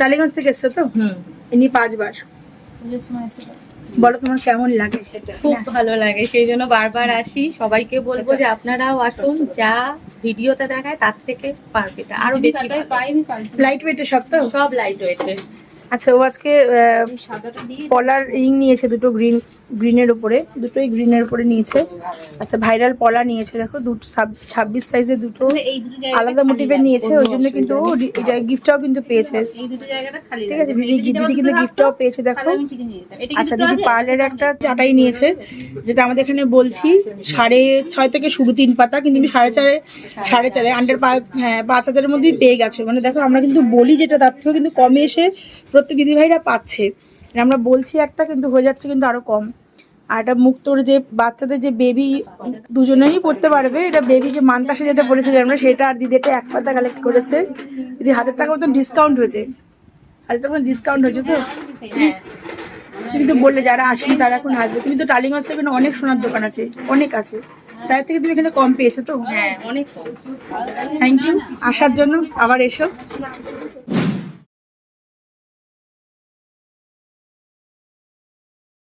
ডালিগঞ্জ থেকে এসছো তো? ইনি পাঁচবার। বলো তোমার কেমন লাগে? খুব ভালো লাগে সেই জন্য বারবার আসি। সবাইকে বলব যে আপনারাও আসুন যা ভিডিওতে দেখায় তার থেকে পারফেক্ট আরও বেশি লাইট ওয়েটের সব তো? সব লাইট ওয়েটের আচ্ছা ও আজকে পলার রিং নিয়েছে দুটো গ্রিন গ্রিনের উপরে দুটোই গ্রিনের উপরে নিয়েছে। আচ্ছা ভাইরাল পলা নিয়েছে দেখো দুটো ছাব্বিশ সাইজে দুটো আলাদা মোটিভের নিয়েছে ওই জন্য কিন্তু ও গিফটটাও কিন্তু পেয়েছে। ঠিক আছে দিদি দিদি কিন্তু গিফটটাও পেয়েছে দেখো। আচ্ছা দিদি পার্লের একটা চাটাই নিয়েছে যেটা আমাদের এখানে বলছি সাড়ে ছয় থেকে শুরু তিন পাতা কিন্তু সাড়ে চারে সাড়ে চারে আন্ডার হ্যাঁ পাঁচ হাজারের মধ্যেই পেয়ে গেছো। মানে দেখো আমরা কিন্তু বলি যেটা তার থেকেও কিন্তু কমে এসে প্রত্যেক দিদিভাইরা পাচ্ছে। আমরা বলছি একটা কিন্তু হয়ে যাচ্ছে কিন্তু আরও কম। আর এটা মুক্তোর যে বাচ্চাদের যে বেবি দুজনেই পড়তে পারবে এটা বেবি যে মান্তাসে যেটা বলেছিলাম আমরা সেটা আর দিদি এটা এক পাতা কালেক্ট করেছে। দিদি হাজার টাকা মতন ডিসকাউন্ট হয়েছে। হাজার টাকা মতন ডিসকাউন্ট হয়েছে তো? তুমি তো বললে যারা আসেনি তারা এখন আসবে। তুমি তো টালিগঞ্জ থেকে অনেক সোনার দোকান আছে অনেক আছে। তাই থেকে তুমি এখানে কম পেয়েছ তো? হ্যাঁ অনেক থ্যাংক ইউ আসার জন্য আবার এসো।